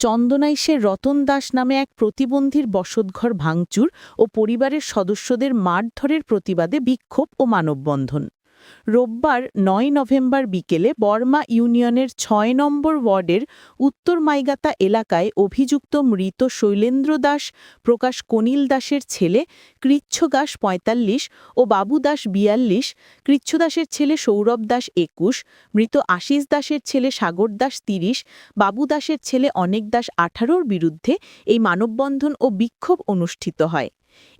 চন্দনাইশের রতন দাস নামে এক প্রতিবন্ধীর বসতঘর ভাঙচুর ও পরিবারের সদস্যদের মারধরের প্রতিবাদে বিক্ষোভ ও মানববন্ধন। রোববার নয় নভেম্বর বিকেলে বর্মা ইউনিয়নের ছয় নম্বর ওয়ার্ডের উত্তর মাইগাতা এলাকায় অভিযুক্ত মৃত শৈলেন্দ্র দাস, প্রকাশ কনিল দাসের ছেলে কৃচ্ছ দাস পঁয়তাল্লিশ ও বাবু দাস বিয়াল্লিশ, কৃচ্ছ দাসের ছেলে সৌরভ দাস একুশ, মৃত আশিস দাসের ছেলে সাগর দাস তিরিশ, বাবু দাসের ছেলে অনেক দাস আঠারোর বিরুদ্ধে এই মানববন্ধন ও বিক্ষোভ অনুষ্ঠিত হয়।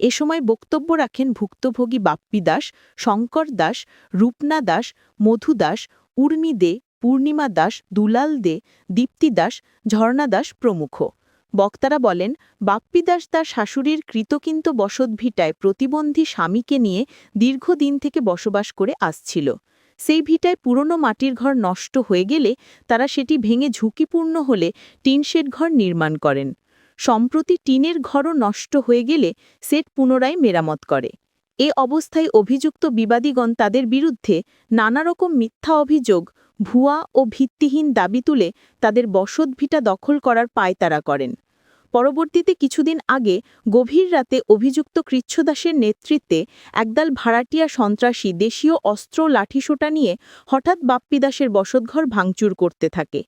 এ সময় বক্তব্য রাখেন ভুক্তভোগী বাপ্পি দাস, শঙ্কর দাস, রূপনা দাস, মধু দাস, উর্মি দে, পূর্ণিমা দাস, দুলাল দে, দীপ্তি দাস, ঝর্ণা দাস প্রমুখ। বক্তারা বলেন, বাপ্পি দাস তার শাশুড়ির কৃতকিন্ত বসতভিটায় প্রতিবন্ধী স্বামীকে নিয়ে দীর্ঘদিন থেকে বসবাস করে আসছিল। সেই ভিটায় পুরনো মাটির ঘর নষ্ট হয়ে গেলে তারা সেটি ভেঙে ঝুঁকিপূর্ণ হলে টিনশেড ঘর নির্মাণ করেন। সম্প্রতি টিনের ঘরও নষ্ট হয়ে গেলে সেট পুনরায় মেরামত করে। এ অবস্থায় অভিযুক্ত বিবাদীগণ তাদের বিরুদ্ধে নানারকম মিথ্যা অভিযোগ, ভুয়া ও ভিত্তিহীন দাবি তুলে তাদের বসতভিটা দখল করার পায়তারা করেন। পরবর্তীতে কিছুদিন আগে গভীর রাতে অভিযুক্ত কৃচ্ছদাসের নেতৃত্বে একদল ভাড়াটিয়া সন্ত্রাসী দেশীয় অস্ত্র লাঠিসোঁটা নিয়ে হঠাৎ বাপ্পিদাসের বসতঘর ভাঙচুর করতে থাকে।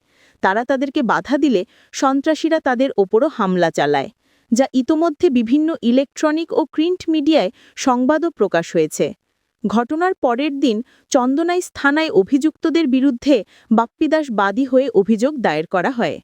তারা তাদেরকে বাধা দিলে সন্ত্রাসীরা তাদের ওপরও হামলা চালায়, যা ইতোমধ্যে বিভিন্ন ইলেকট্রনিক ও প্রিন্ট মিডিয়ায় সংবাদও প্রকাশ হয়েছে। ঘটনার পরের দিন চন্দনাইশ থানায় অভিযুক্তদের বিরুদ্ধে বাপ্পিদাস বাদী হয়ে অভিযোগ দায়ের করা হয়।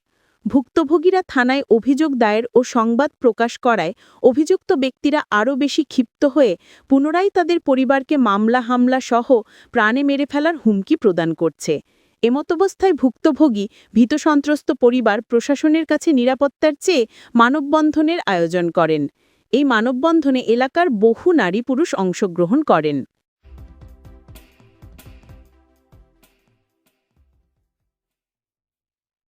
ভুক্তভোগীরা থানায় অভিযোগ দায়ের ও সংবাদ প্রকাশ করায় অভিযুক্ত ব্যক্তিরা আরও বেশি ক্ষিপ্ত হয়ে পুনরায় তাদের পরিবারকে মামলা, হামলা সহ প্রাণে মেরে ফেলার হুমকি প্রদান করছে। এমতাবস্থায় ভুক্তভোগী ভীতসন্ত্রস্ত পরিবার প্রশাসনের কাছে নিরাপত্তার চেয়ে মানববন্ধনের আয়োজন করেন। এই মানববন্ধনে এলাকার বহু নারী পুরুষ অংশগ্রহণ করেন।